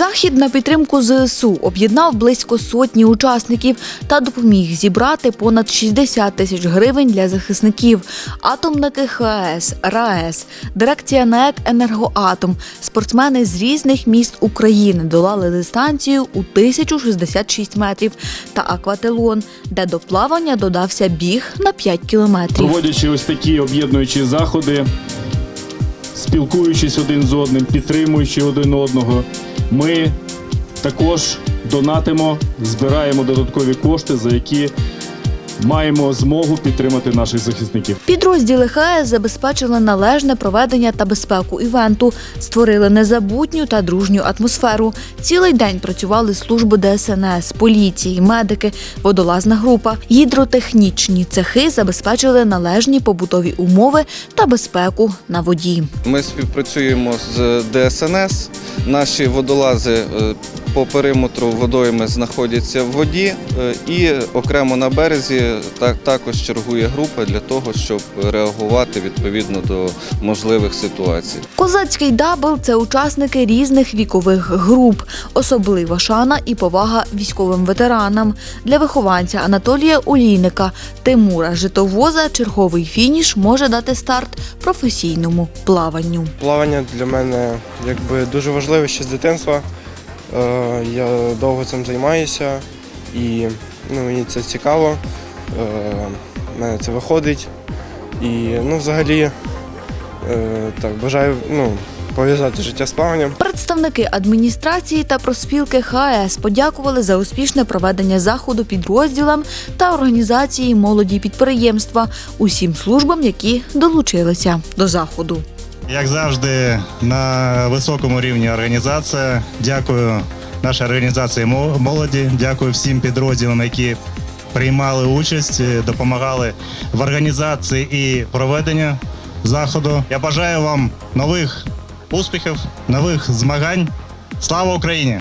Захід на підтримку ЗСУ об'єднав близько сотні учасників та допоміг зібрати понад 60 тисяч гривень для захисників. Атомники ХАЕС, РАЕС, дирекція НАЕК «Енергоатом», спортсмени з різних міст України долали дистанцію у 1066 метрів та аквателон, де до плавання додався біг на 5 кілометрів. проводячи ось такі об'єднуючі заходи, спілкуючись один з одним, підтримуючи один одного, ми також донатимо, збираємо додаткові кошти, за які маємо змогу підтримати наших захисників. Підрозділи ХАЕС забезпечили належне проведення та безпеку івенту, створили незабутню та дружню атмосферу. Цілий день працювали служби ДСНС, поліції, медики, водолазна група. Гідротехнічні цехи забезпечили належні побутові умови та безпеку на воді. Ми співпрацюємо з ДСНС. Наші водолази е, по периметру водойми знаходяться в воді, е, і окремо на березі так- також чергує група для того, щоб реагувати відповідно до можливих ситуацій. Козацький дабл це учасники різних вікових груп, особлива шана і повага військовим ветеранам. Для вихованця Анатолія Олійника Тимура Житовоза черговий фініш може дати старт професійному плаванню. Плавання для мене якби дуже важливе ще з дитинства. Е, Я довго цим займаюся і ну, мені це цікаво. Е, мене це виходить. І ну, взагалі е, так, бажаю ну, пов'язати життя з плаванням. Представники адміністрації та проспілки ХАЕС подякували за успішне проведення заходу підрозділам та організації молоді підприємства усім службам, які долучилися до заходу. Як завжди, на високому рівні організація. Дякую нашій організації молоді. Дякую всім підрозділам, які приймали участь, е, допомагали в організації і проведенні заходу. Я бажаю вам нових успіхів, нових змагань. Слава Україні!